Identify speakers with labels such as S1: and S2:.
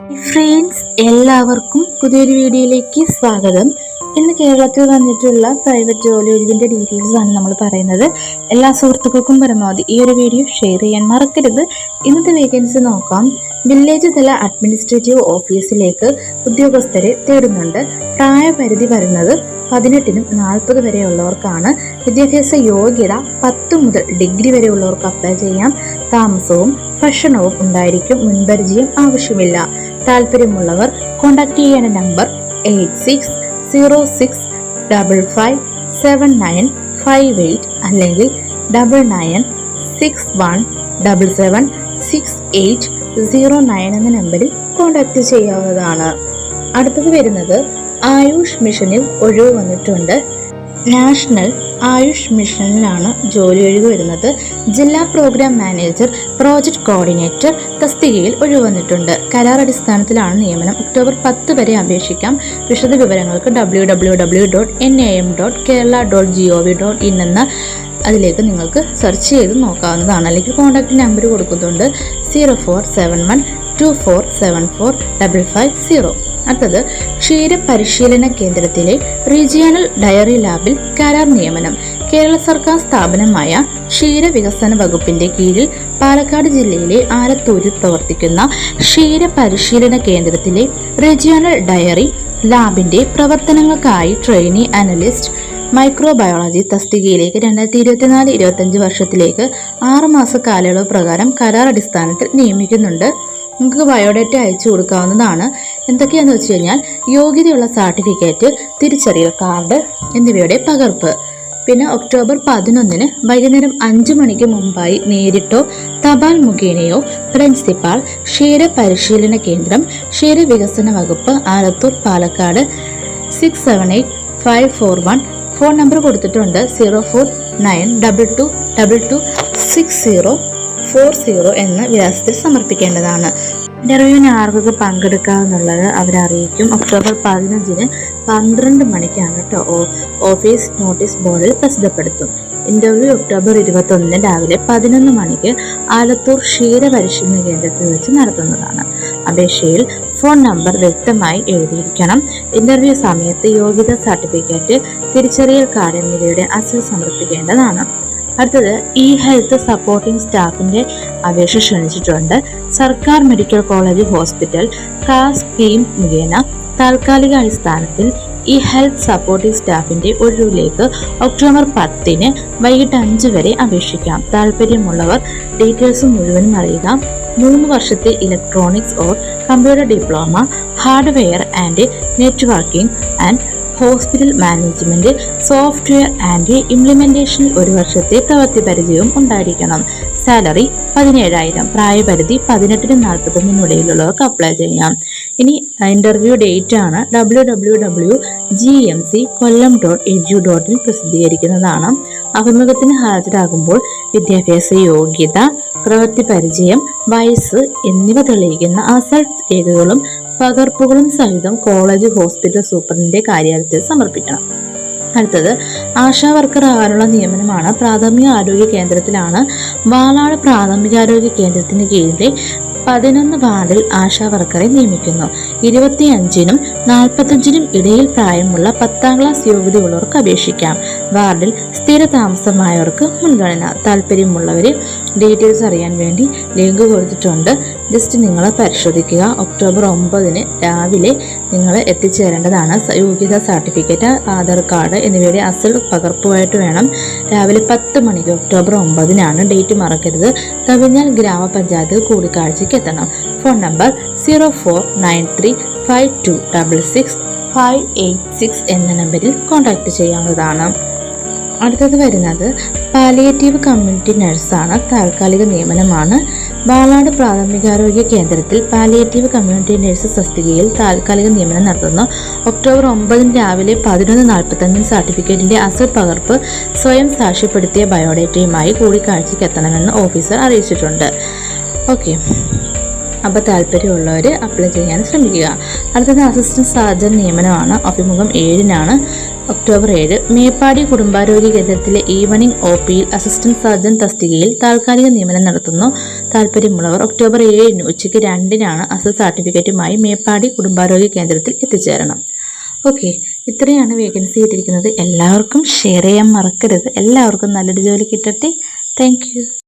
S1: Friends എല്ലാവർക്കും പുതിയൊരു വീഡിയോയിലേക്ക് സ്വാഗതം. ഇന്ന് കേരളത്തിൽ വന്നിട്ടുള്ള പ്രൈവറ്റ് ജോലി ഒഴിവിന്റെ ഡീറ്റെയിൽസ് ആണ് നമ്മൾ പറയുന്നത്. എല്ലാ സുഹൃത്തുക്കൾക്കും പരമാവധി ഈ ഒരു വീഡിയോ ഷെയർ ചെയ്യാൻ മറക്കരുത്. ഇന്നത്തെ വേക്കൻസി നോക്കാം. വില്ലേജ് തല അഡ്മിനിസ്ട്രേറ്റീവ് ഓഫീസിലേക്ക് ഉദ്യോഗസ്ഥരെ തേടുന്നുണ്ട്. പ്രായപരിധി വരുന്നത് പതിനെട്ടിനും നാൽപ്പത് വരെയുള്ളവർക്കാണ്. വിദ്യാഭ്യാസ യോഗ്യത പത്ത് മുതൽ ഡിഗ്രി വരെയുള്ളവർക്ക് അപ്ലൈ ചെയ്യാം. താമസവും ഭക്ഷണവും ഉണ്ടായിരിക്കും. മുൻപരിചയം ആവശ്യമില്ല. താല്പര്യമുള്ളവർ കോൺടാക്ട് ചെയ്യേണ്ട number eight six zero six double five seven nine five eight അല്ലെങ്കിൽ double nine six one double seven six eight zero nine എന്ന നമ്പറിൽ കോൺടാക്ട് ചെയ്യാവുന്നതാണ്. അടുത്തത് വരുന്നത് ആയുഷ് മിഷനിൽ ഒഴിവ് വന്നിട്ടുണ്ട്. നാഷണൽ ആയുഷ് മിഷനിലാണ് ജോലി ഒഴിവ് വരുന്നത്. ജില്ലാ പ്രോഗ്രാം മാനേജർ പ്രോജക്ട് കോർഡിനേറ്റർ തസ്തികയിൽ ഒഴിവന്നിട്ടുണ്ട് കരാർ അടിസ്ഥാനത്തിലാണ് നിയമനം. ഒക്ടോബർ പത്ത് വരെ അപേക്ഷിക്കാം. വിശദ വിവരങ്ങൾക്ക് W dot N A M dot Kerala dot G O V dot in എന്ന അതിലേക്ക് നിങ്ങൾക്ക് സെർച്ച് ചെയ്ത് നോക്കാവുന്നതാണ്. അല്ലെങ്കിൽ കോൺടാക്റ്റ് നമ്പർ കൊടുക്കുന്നുണ്ട്. Zero four seven one two four seven four double five zero അടുത്തത് ക്ഷീരപരിശീലന കേന്ദ്രത്തിലെ റീജിയണൽ ഡയറി ലാബിൽ കരാർ നിയമനം. കേരള സർക്കാർ സ്ഥാപനമായ ക്ഷീര വികസന വകുപ്പിന്റെ കീഴിൽ പാലക്കാട് ജില്ലയിലെ ആലത്തൂരിൽ പ്രവർത്തിക്കുന്ന ക്ഷീര പരിശീലന കേന്ദ്രത്തിലെ റീജിയണൽ ഡയറി ലാബിന്റെ പ്രവർത്തനങ്ങൾക്കായി ട്രെയിനി അനലിസ്റ്റ് മൈക്രോബയോളജി തസ്തികയിലേക്ക് രണ്ടായിരത്തി ഇരുപത്തിനാല് ഇരുപത്തഞ്ച് വർഷത്തിലേക്ക് ആറുമാസ കാലയളവ് പ്രകാരം കരാർ അടിസ്ഥാനത്തിൽ നിയമിക്കുന്നുണ്ട്. നിങ്ങൾക്ക് ബയോഡേറ്റ അയച്ചു കൊടുക്കാവുന്നതാണ് എന്തൊക്കെയാണെന്ന് വെച്ച് കഴിഞ്ഞാൽ യോഗ്യതയുള്ള സർട്ടിഫിക്കറ്റ് തിരിച്ചറിയൽ കാർഡ് എന്നിവയുടെ പകർപ്പ്. പിന്നെ ഒക്ടോബർ പതിനൊന്നിന് വൈകുന്നേരം അഞ്ചു മണിക്ക് മുമ്പായി നേരിട്ടോ തപാൽ മുഖേനയോ പ്രിൻസിപ്പാൾ ക്ഷീര പരിശീലന കേന്ദ്രം ക്ഷീര വികസന വകുപ്പ് Alathur Palakkad six seven eight five four one phone number കൊടുത്തിട്ടുണ്ട് zero four nine double two double two six zero four zero എന്ന വിലാസത്തിൽ സമർപ്പിക്കേണ്ടതാണ്. ഇന്റർവ്യൂവിന് ആർക്കൊക്കെ പങ്കെടുക്കാമെന്നുള്ളത് അവരറിയിക്കും. ഒക്ടോബർ പതിനഞ്ചിന് പന്ത്രണ്ട് മണിക്കാണ് കേട്ടോ. ഓഫീസ് നോട്ടീസ് ബോർഡിൽ പ്രസിദ്ധപ്പെടുത്തും. ഇന്റർവ്യൂ ഒക്ടോബർ ഇരുപത്തൊന്നിന് രാവിലെ പതിനൊന്ന് മണിക്ക് ആലത്തൂർ ക്ഷീര പരിശീലന കേന്ദ്രത്തിൽ വെച്ച് നടത്തുന്നതാണ്. അപേക്ഷയിൽ ഫോൺ നമ്പർ വ്യക്തമായി എഴുതിയിരിക്കണം. ഇന്റർവ്യൂ സമയത്ത് യോഗ്യതാ സർട്ടിഫിക്കറ്റ് തിരിച്ചറിയൽ കാർഡ് എന്നിവയുടെ അസൽ സമർപ്പിക്കേണ്ടതാണ്. അടുത്തത് ഇ ഹെൽത്ത് സപ്പോർട്ടിംഗ് സ്റ്റാഫിന്റെ അപേക്ഷ ക്ഷണിച്ചിട്ടുണ്ട്. സർക്കാർ മെഡിക്കൽ കോളേജ് ഹോസ്പിറ്റൽ കാസ് സ്കീം മുഖേന താൽക്കാലിക അടിസ്ഥാനത്തിൽ ഇ ഹെൽത്ത് സപ്പോർട്ടിംഗ് സ്റ്റാഫിന്റെ ഒഴിവിലേക്ക് ഒക്ടോബർ പത്തിന് വൈകിട്ട് അഞ്ച് വരെ അപേക്ഷിക്കാം. താല്പര്യമുള്ളവർ ഡീറ്റെയിൽസ് മുഴുവനും അറിയുക. മൂന്ന് വർഷത്തെ electronics or computer diploma hardware and networking and hospital management software and ഇംപ്ലിമെന്റേഷനിൽ ഒരു വർഷത്തെ പ്രവൃത്തി പരിചയവും ഉണ്ടായിരിക്കണം. സാലറി പതിനേഴായിരം പ്രായപരിധി പതിനെട്ടിനും നാൽപ്പത്തൊന്നിനും ഇടയിലുള്ളവർക്ക് അപ്ലൈ ചെയ്യാം. ഇനി ഇന്റർവ്യൂ ഡേറ്റ് ആണ് W W W G M C Kollam dot edu ഡോട്ടിൽ പ്രസിദ്ധീകരിക്കുന്നതാണ്. അഭിമുഖത്തിന് ഹാജരാകുമ്പോൾ വിദ്യാഭ്യാസ യോഗ്യത പ്രവൃത്തി പരിചയം വയസ്സ് എന്നിവ തെളിയിക്കുന്ന അസൽ രേഖകളും പകർപ്പുകളും സഹിതം കോളേജ് ഹോസ്പിറ്റൽ സൂപ്രണ്ടിന്റെ കാര്യാലയത്തിൽ സമർപ്പിക്കണം. അടുത്തത് ആശാ വർക്കർ ആകാനുള്ള നിയമനമാണ് പ്രാഥമിക ആരോഗ്യ കേന്ദ്രത്തിലാണ് വാളാട് പ്രാഥമികാരോഗ്യ കേന്ദ്രത്തിന് കീഴിലെ പതിനൊന്ന് വാർഡിൽ ആശാ വർക്കറെ നിയമിക്കുന്നു. ഇരുപത്തിയഞ്ചിനും നാൽപ്പത്തഞ്ചിനും ഇടയിൽ പ്രായമുള്ള പത്താം ക്ലാസ് യോഗ്യതയുള്ളവർക്ക് അപേക്ഷിക്കാം. വാർഡിൽ സ്ഥിര താമസമായവർക്ക് മുൻഗണന. താല്പര്യമുള്ളവരെ ഡീറ്റെയിൽസ് അറിയാൻ വേണ്ടി ലിങ്ക് കൊടുത്തിട്ടുണ്ട്. ജസ്റ്റ് നിങ്ങൾ പരിശോധിക്കുക. ഒക്ടോബർ ഒമ്പതിന് രാവിലെ നിങ്ങൾ എത്തിച്ചേരേണ്ടതാണ്. യോഗ്യത സർട്ടിഫിക്കറ്റ് ആധാർ കാർഡ് എന്നിവയുടെ അസൽ പകർപ്പുമായിട്ട് വേണം. രാവിലെ പത്ത് മണിക്ക് ഒക്ടോബർ ഒമ്പതിനാണ് ഡേറ്റ് മറക്കരുത്. കവിഞ്ഞാൽ ഗ്രാമപഞ്ചായത്ത് കൂടിക്കാഴ്ചയ്ക്ക് എത്തണം. Phone number zero four nine three five two double six five eight six എന്ന നമ്പറിൽ കോൺടാക്റ്റ് ചെയ്യാവുന്നതാണ് അടുത്തത് വരുന്നത് പാലിയേറ്റീവ് കമ്മ്യൂണിറ്റി നഴ്സാണ് താൽക്കാലിക നിയമനമാണ്. വാളാട് പ്രാഥമികാരോഗ്യ കേന്ദ്രത്തിൽ പാലിയേറ്റീവ് കമ്മ്യൂണിറ്റി നഴ്സ് തസ്തികയിൽ താൽക്കാലിക നിയമനം നടത്തുന്നു. ഒക്ടോബർ ഒമ്പതിന് രാവിലെ പതിനൊന്ന് നാൽപ്പത്തഞ്ചിന് സർട്ടിഫിക്കറ്റിന്റെ അസൽ പകർപ്പ് സ്വയം സാക്ഷ്യപ്പെടുത്തിയ ബയോഡേറ്റയുമായി കൂടിക്കാഴ്ചയ്ക്ക് എത്തണമെന്ന് ഓഫീസർ അറിയിച്ചിട്ടുണ്ട്. ഓക്കെ. അപ്പോൾ താല്പര്യമുള്ളവർ അപ്ലൈ ചെയ്യാൻ ശ്രമിക്കുക. അടുത്തത് അസിസ്റ്റന്റ് സർജൻ നിയമനമാണ്. അഭിമുഖം ഏഴിനാണ്. ഒക്ടോബർ ഏഴ് മേപ്പാടി കുടുംബാരോഗ്യ കേന്ദ്രത്തിലെ ഈവനിംഗ് ഒ പിയിൽ അസിസ്റ്റന്റ് സർജൻ തസ്തികയിൽ താൽക്കാലിക നിയമനം നടത്തുന്നു. താല്പര്യമുള്ളവർ ഒക്ടോബർ ഏഴിന് ഉച്ചയ്ക്ക് രണ്ടിനാണ് അസൽ സർട്ടിഫിക്കറ്റുമായി മേപ്പാടി കുടുംബാരോഗ്യ കേന്ദ്രത്തിൽ എത്തിച്ചേരണം. ഓക്കെ ഇത്രയാണ് വേക്കൻസി ഇട്ടിരിക്കുന്നത് എല്ലാവർക്കും ഷെയർ ചെയ്യാൻ മറക്കരുത്. എല്ലാവർക്കും നല്ലൊരു ജോലി കിട്ടട്ടെ. താങ്ക്